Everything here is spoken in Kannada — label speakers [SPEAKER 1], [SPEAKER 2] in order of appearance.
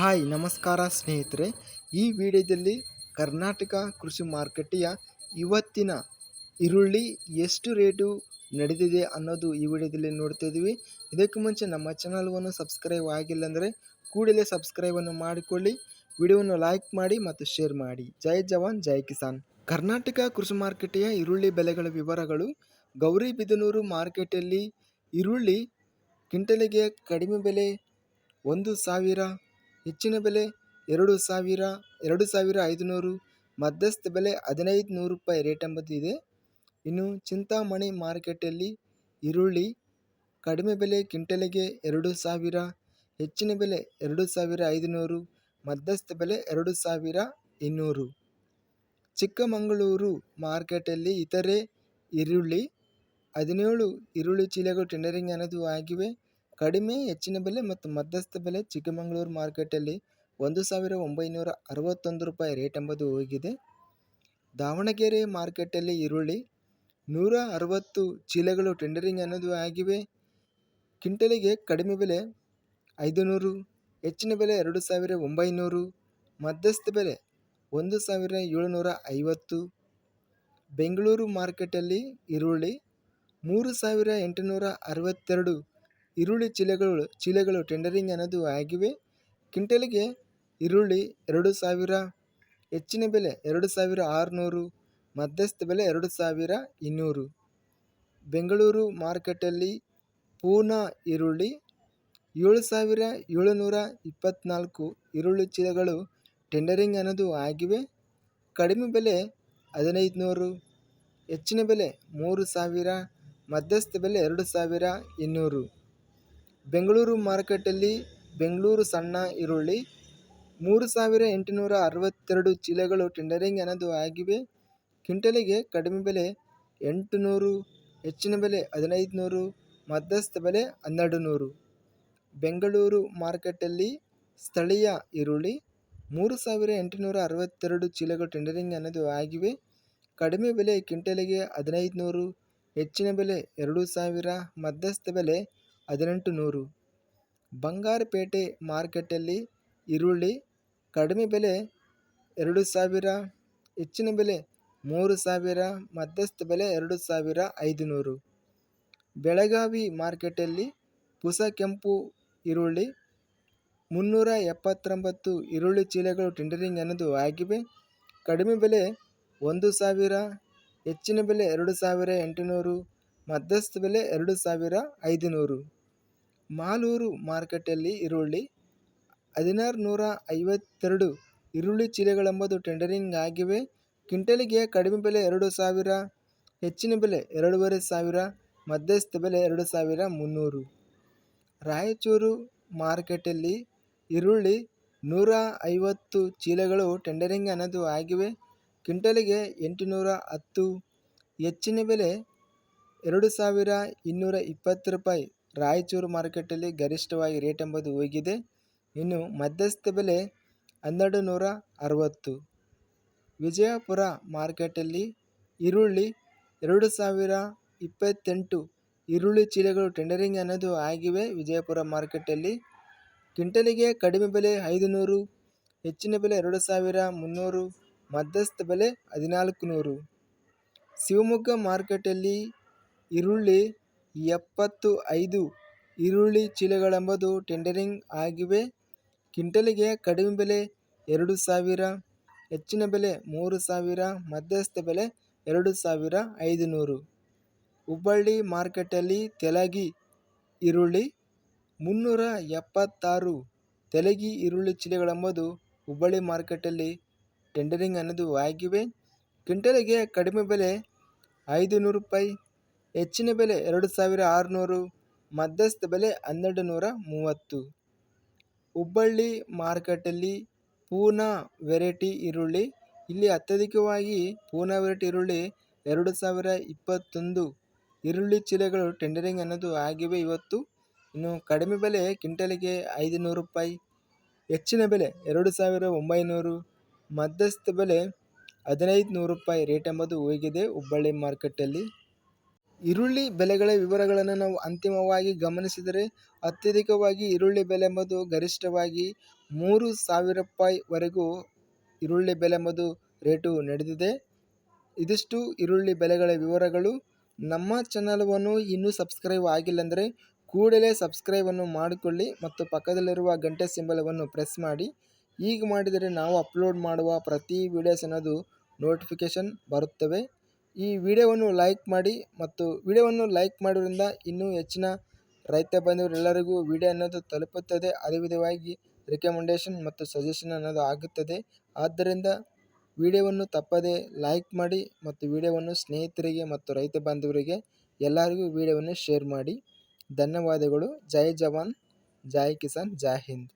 [SPEAKER 1] ಹಾಯ್, ನಮಸ್ಕಾರ ಸ್ನೇಹಿತರೆ. ಈ ವಿಡಿಯೋದಲ್ಲಿ ಕರ್ನಾಟಕ ಕೃಷಿ ಮಾರುಕಟ್ಟೆಯ ಇವತ್ತಿನ ಈರುಳ್ಳಿ ಎಷ್ಟು ರೇಟು ನಡೆದಿದೆ ಅನ್ನೋದು ಈ ವಿಡಿಯೋದಲ್ಲಿ ನೋಡ್ತಾ ಇದ್ದೀವಿ. ಇದಕ್ಕೆ ಮುಂಚೆ ನಮ್ಮ ಚಾನಲ್ವನ್ನು ಸಬ್ಸ್ಕ್ರೈಬ್ ಆಗಿಲ್ಲ ಅಂದರೆ ಕೂಡಲೇ ಸಬ್ಸ್ಕ್ರೈಬನ್ನು ಮಾಡಿಕೊಳ್ಳಿ. ವಿಡಿಯೋವನ್ನು ಲೈಕ್ ಮಾಡಿ ಮತ್ತು ಶೇರ್ ಮಾಡಿ. ಜೈ ಜವಾನ್, ಜೈ ಕಿಸಾನ್. ಕರ್ನಾಟಕ ಕೃಷಿ ಮಾರುಕಟ್ಟೆಯ ಈರುಳ್ಳಿ ಬೆಲೆಗಳ ವಿವರಗಳು. ಗೌರಿಬಿದನೂರು ಮಾರ್ಕೆಟಲ್ಲಿ ಈರುಳ್ಳಿ ಕ್ವಿಂಟಲಿಗೆ ಕಡಿಮೆ ಬೆಲೆ ಒಂದು ಸಾವಿರ ಹೆಚ್ಚಿನ ಬೆಲೆ ಎರಡು ಸಾವಿರ ಎರಡು ಸಾವಿರ ಐದುನೂರು, ಮಧ್ಯಸ್ಥ ಬೆಲೆ ಹದಿನೈದು ನೂರು ರೂಪಾಯಿ ರೇಟ್ ಎಂಬುದು ಇದೆ. ಇನ್ನು ಚಿಂತಾಮಣಿ ಮಾರ್ಕೆಟಲ್ಲಿ ಈರುಳ್ಳಿ ಕಡಿಮೆ ಬೆಲೆ ಕ್ವಿಂಟಲಿಗೆ ಎರಡು ಸಾವಿರ, ಹೆಚ್ಚಿನ ಬೆಲೆ ಎರಡು ಸಾವಿರ ಐದುನೂರು, ಮಧ್ಯಸ್ಥ ಬೆಲೆ ಎರಡು ಸಾವಿರ ಇನ್ನೂರು. ಚಿಕ್ಕಮಗಳೂರು ಮಾರ್ಕೆಟಲ್ಲಿ ಇತರೆ ಈರುಳ್ಳಿ, ಹದಿನೇಳು ಈರುಳ್ಳಿ ಚೀಲಗಳು ಟೆಂಡರಿಂಗ್ ಅನ್ನೋದು ಆಗಿವೆ. ಕಡಿಮೆ ಹೆಚ್ಚಿನ ಬೆಲೆ ಮತ್ತು ಮಧ್ಯಸ್ಥ ಬೆಲೆ ಚಿಕ್ಕಮಗಳೂರು ಮಾರ್ಕೆಟಲ್ಲಿ ಒಂದು ಸಾವಿರ ಒಂಬೈನೂರ ಅರವತ್ತೊಂದು ರೂಪಾಯಿ ರೇಟ್ ಎಂಬುದು ಹೋಗಿದೆ. ದಾವಣಗೆರೆ ಮಾರ್ಕೆಟಲ್ಲಿ ಈರುಳ್ಳಿ ನೂರ ಅರವತ್ತು ಚೀಲಗಳು ಟೆಂಡರಿಂಗ್ ಅನ್ನೋದು ಆಗಿವೆ. ಕ್ವಿಂಟಲಿಗೆ ಕಡಿಮೆ ಬೆಲೆ ಐದು ನೂರು ಹೆಚ್ಚಿನ ಬೆಲೆ ಎರಡು ಸಾವಿರ ಒಂಬೈನೂರು, ಮಧ್ಯಸ್ಥ ಬೆಲೆ ಒಂದು ಸಾವಿರ ಏಳುನೂರ ಐವತ್ತು. ಬೆಂಗಳೂರು ಮಾರ್ಕೆಟಲ್ಲಿ ಈರುಳ್ಳಿ ಮೂರು ಸಾವಿರ ಎಂಟುನೂರ ಅರವತ್ತೆರಡು ಈರುಳ್ಳಿ ಚೀಲಗಳು ಚೀಲಗಳು ಟೆಂಡರಿಂಗ್ ಅನ್ನೋದು ಆಗಿವೆ. ಕ್ವಿಂಟಲಿಗೆ ಈರುಳ್ಳಿ ಎರಡು ಸಾವಿರ, ಹೆಚ್ಚಿನ ಬೆಲೆ ಎರಡು ಸಾವಿರ ಆರುನೂರು, ಮಧ್ಯಸ್ಥ ಬೆಲೆ ಎರಡು ಸಾವಿರ ಇನ್ನೂರು. ಬೆಂಗಳೂರು ಮಾರ್ಕೆಟಲ್ಲಿ ಪೂನಾ ಈರುಳ್ಳಿ ಏಳು ಸಾವಿರ ಏಳುನೂರ ಇಪ್ಪತ್ತ್ನಾಲ್ಕು ಈರುಳ್ಳಿ ಚೀಲಗಳು ಟೆಂಡರಿಂಗ್ ಅನ್ನೋದು ಆಗಿವೆ. ಕಡಿಮೆ ಬೆಲೆ ಹದಿನೈದು ನೂರು ಹೆಚ್ಚಿನ ಬೆಲೆ ಮೂರು ಸಾವಿರ, ಮಧ್ಯಸ್ಥ ಬೆಲೆ ಎರಡು ಸಾವಿರ ಇನ್ನೂರು. ಬೆಂಗಳೂರು ಮಾರ್ಕೆಟಲ್ಲಿ ಬೆಂಗಳೂರು ಸಣ್ಣ ಈರುಳ್ಳಿ, ಮೂರು ಸಾವಿರ ಎಂಟುನೂರ ಅರವತ್ತೆರಡು ಚೀಲಗಳು ಟೆಂಡರಿಂಗ್ ಅನ್ನೋದು ಆಗಿವೆ. ಕ್ವಿಂಟಲಿಗೆ ಕಡಿಮೆ ಬೆಲೆ ಎಂಟು ನೂರು ಹೆಚ್ಚಿನ ಬೆಲೆ ಹದಿನೈದು ನೂರು ಮಧ್ಯಸ್ಥ ಬೆಲೆ ಹನ್ನೆರಡು ನೂರು ಬೆಂಗಳೂರು ಮಾರುಕಟ್ಟೆಯಲ್ಲಿ ಸ್ಥಳೀಯ ಈರುಳ್ಳಿ, ಮೂರು ಸಾವಿರ ಎಂಟುನೂರ ಅರವತ್ತೆರಡು ಚೀಲಗಳು ಟೆಂಡರಿಂಗ್ ಅನ್ನೋದು ಆಗಿವೆ. ಕಡಿಮೆ ಬೆಲೆ ಕ್ವಿಂಟಲಿಗೆ ಹದಿನೈದು ನೂರು ಹೆಚ್ಚಿನ ಬೆಲೆ ಎರಡು ಸಾವಿರ, ಮಧ್ಯಸ್ಥ ಬೆಲೆ ಹದಿನೆಂಟು ನೂರು. ಬಂಗಾರಪೇಟೆ ಮಾರ್ಕೆಟಲ್ಲಿ ಈರುಳ್ಳಿ ಕಡಿಮೆ ಬೆಲೆ ಎರಡು ಸಾವಿರ, ಹೆಚ್ಚಿನ ಬೆಲೆ ಮೂರು ಸಾವಿರ, ಮಧ್ಯಸ್ಥ ಬೆಲೆ ಎರಡು ಸಾವಿರ ಐದು ನೂರು ಬೆಳಗಾವಿ ಮಾರ್ಕೆಟಲ್ಲಿ ಪುಸ ಕೆಂಪು ಈರುಳ್ಳಿ ಮುನ್ನೂರ ಎಪ್ಪತ್ತೊಂಬತ್ತು ಈರುಳ್ಳಿ ಚೀಲಗಳು ಟೆಂಡರಿಂಗ್ ಅನ್ನೋದು ಆಗಿವೆ. ಕಡಿಮೆ ಬೆಲೆ ಒಂದು ಸಾವಿರ, ಹೆಚ್ಚಿನ ಬೆಲೆ ಎರಡು ಸಾವಿರ ಎಂಟುನೂರು, ಮಧ್ಯಸ್ಥ ಬೆಲೆ ಎರಡು ಸಾವಿರ ಐದುನೂರು. ಮಾಲೂರು ಮಾರ್ಕೆಟಲ್ಲಿ ಈರುಳ್ಳಿ ಹದಿನಾರು ನೂರ ಐವತ್ತೆರಡು ಈರುಳ್ಳಿ ಚೀಲಗಳೆಂಬುದು ಟೆಂಡರಿಂಗ್ ಆಗಿವೆ. ಕ್ವಿಂಟಲಿಗೆ ಕಡಿಮೆ ಬೆಲೆ ಎರಡು ಸಾವಿರ, ಹೆಚ್ಚಿನ ಬೆಲೆ ಎರಡೂವರೆ ಸಾವಿರ, ಮಧ್ಯಸ್ಥ ಬೆಲೆ ಎರಡು ಸಾವಿರ ಮುನ್ನೂರು. ರಾಯಚೂರು ಮಾರ್ಕೆಟಲ್ಲಿ ಈರುಳ್ಳಿ ನೂರ ಐವತ್ತು ಚೀಲಗಳು ಟೆಂಡರಿಂಗ್ ಅನ್ನೋದು ಆಗಿವೆ. ಕ್ವಿಂಟಲಿಗೆ ಎಂಟುನೂರ ಹತ್ತು ಹೆಚ್ಚಿನ ಬೆಲೆ ಎರಡು ಸಾವಿರ ಇನ್ನೂರ ಇಪ್ಪತ್ತು ರೂಪಾಯಿ ರಾಯಚೂರು ಮಾರುಕಟ್ಟೆಯಲ್ಲಿ ಗರಿಷ್ಠವಾಗಿ ರೇಟ್ ಎಂಬುದು ಹೋಗಿದೆ ಇನ್ನು ಮಧ್ಯಸ್ಥ ಬೆಲೆ ಹನ್ನೆರಡು ನೂರ ಅರವತ್ತು ವಿಜಯಪುರ ಮಾರ್ಕೆಟಲ್ಲಿ ಈರುಳ್ಳಿ ಎರಡು ಸಾವಿರ ಇಪ್ಪತ್ತೆಂಟು ಈರುಳ್ಳಿ ಚೀಲಗಳು ಟೆಂಡರಿಂಗ್ ಅನ್ನೋದು ಆಗಿವೆ. ವಿಜಯಪುರ ಮಾರುಕಟ್ಟೆಯಲ್ಲಿ ಕ್ವಿಂಟಲಿಗೆ ಕಡಿಮೆ ಬೆಲೆ ಐದು ನೂರು ಹೆಚ್ಚಿನ ಬೆಲೆ ಎರಡು ಸಾವಿರ ಮುನ್ನೂರು ಮಧ್ಯಸ್ಥ ಬೆಲೆ ಹದಿನಾಲ್ಕು ನೂರು ಶಿವಮೊಗ್ಗ ಮಾರ್ಕೆಟಲ್ಲಿ ಈರುಳ್ಳಿ ಎಪ್ಪತ್ತು ಐದು ಈರುಳ್ಳಿ ಚೀಲಗಳೆಂಬುದು ಟೆಂಡರಿಂಗ್ ಆಗಿವೆ. ಕ್ವಿಂಟಲಿಗೆ ಕಡಿಮೆ ಬೆಲೆ ಎರಡು ಸಾವಿರ, ಹೆಚ್ಚಿನ ಬೆಲೆ ಮೂರು ಸಾವಿರ, ಮಧ್ಯಸ್ಥ ಬೆಲೆ ಎರಡು ಸಾವಿರ ಐದು ನೂರು ಹುಬ್ಬಳ್ಳಿ ಮಾರ್ಕೆಟಲ್ಲಿ ತೆಲಗಿ ಈರುಳ್ಳಿ ಮುನ್ನೂರ ಎಪ್ಪತ್ತಾರು. ತೆಲಗಿ ಈರುಳ್ಳಿ ಚೀಲಗಳೆಂಬುದು ಹುಬ್ಬಳ್ಳಿ ಮಾರ್ಕೆಟಲ್ಲಿ ಟೆಂಡರಿಂಗ್ ಅನ್ನೋದು ಆಗಿವೆ. ಕ್ವಿಂಟಲಿಗೆ ಕಡಿಮೆ ಬೆಲೆ ಐದು ನೂರು ರೂಪಾಯಿ ಹೆಚ್ಚಿನ ಬೆಲೆ ಎರಡು ಸಾವಿರ ಆರುನೂರು, ಮಧ್ಯಸ್ಥ ಬೆಲೆ ಹನ್ನೆರಡು ನೂರ ಮೂವತ್ತು. ಹುಬ್ಬಳ್ಳಿ ಮಾರ್ಕೆಟಲ್ಲಿ ಪೂನಾ ವೆರೈಟಿ ಈರುಳ್ಳಿ, ಇಲ್ಲಿ ಅತ್ಯಧಿಕವಾಗಿ ಪೂನಾ ವೆರೈಟಿ ಈರುಳ್ಳಿ ಎರಡು ಸಾವಿರ ಇಪ್ಪತ್ತೊಂದು. ಈರುಳ್ಳಿ ಚೀಲಗಳು ಟೆಂಡರಿಂಗ್ ಅನ್ನೋದು ಆಗಿವೆ ಇವತ್ತು. ಇನ್ನು ಕಡಿಮೆ ಬೆಲೆ ಕ್ವಿಂಟಲಿಗೆ ಐದು ನೂರು ರೂಪಾಯಿ. ಹೆಚ್ಚಿನ ಬೆಲೆ ಎರಡು ಸಾವಿರ ಒಂಬೈನೂರು, ಮಧ್ಯಸ್ಥ ಬೆಲೆ ಹದಿನೈದು ನೂರು ರೂಪಾಯಿ. ರೇಟ್ ಎಂಬುದು ಹೋಗಿದೆ ಹುಬ್ಬಳ್ಳಿ ಮಾರ್ಕೆಟಲ್ಲಿ. ಈರುಳ್ಳಿ ಬೆಲೆಗಳ ವಿವರಗಳನ್ನು ನಾವು ಅಂತಿಮವಾಗಿ ಗಮನಿಸಿದರೆ ಅತ್ಯಧಿಕವಾಗಿ ಈರುಳ್ಳಿ ಬೆಲೆ ಎಂಬುದು ಗರಿಷ್ಠವಾಗಿ ಮೂರು ಸಾವಿರ ರೂಪಾಯಿವರೆಗೂ ಈರುಳ್ಳಿ ಬೆಲೆ ಎಂಬುದು ರೇಟು ನಡೆದಿದೆ. ಇದಿಷ್ಟು ಈರುಳ್ಳಿ ಬೆಲೆಗಳ ವಿವರಗಳು. ನಮ್ಮ ಚಾನಲವನ್ನು ಇನ್ನೂ ಸಬ್ಸ್ಕ್ರೈಬ್ ಆಗಿಲ್ಲ ಅಂದರೆ ಕೂಡಲೇ ಸಬ್ಸ್ಕ್ರೈಬನ್ನು ಮಾಡಿಕೊಳ್ಳಿ ಮತ್ತು ಪಕ್ಕದಲ್ಲಿರುವ ಗಂಟೆ ಸಿಂಬಲವನ್ನು ಪ್ರೆಸ್ ಮಾಡಿ. ಹೀಗೆ ಮಾಡಿದರೆ ನಾವು ಅಪ್ಲೋಡ್ ಮಾಡುವ ಪ್ರತಿ ವೀಡಿಯೋಸ್ ಅನ್ನೋದು ನೋಟಿಫಿಕೇಷನ್ ಬರುತ್ತವೆ. ಈ ವಿಡಿಯೋವನ್ನು ಲೈಕ್ ಮಾಡಿ ಮತ್ತು ವಿಡಿಯೋವನ್ನು ಲೈಕ್ ಮಾಡೋದ್ರಿಂದ ಇನ್ನೂ ಹೆಚ್ಚಿನ ರೈತ ಬಾಂಧವರೆಲ್ಲರಿಗೂ ವಿಡಿಯೋ ಅನ್ನೋದು ತಲುಪುತ್ತದೆ. ಅದೇ ವಿಧವಾಗಿ ರಿಕಮೆಂಡೇಷನ್ ಮತ್ತು ಸಜೆಷನ್ ಅನ್ನೋದು ಆಗುತ್ತದೆ. ಆದ್ದರಿಂದ ವಿಡಿಯೋವನ್ನು ತಪ್ಪದೇ ಲೈಕ್ ಮಾಡಿ ಮತ್ತು ವಿಡಿಯೋವನ್ನು ಸ್ನೇಹಿತರಿಗೆ ಮತ್ತು ರೈತ ಬಾಂಧವರಿಗೆ ಎಲ್ಲರಿಗೂ ವಿಡಿಯೋವನ್ನು ಶೇರ್ ಮಾಡಿ. ಧನ್ಯವಾದಗಳು. ಜೈ ಜವಾನ್. ಜೈ ಕಿಸಾನ್. ಜೈ ಹಿಂದ್.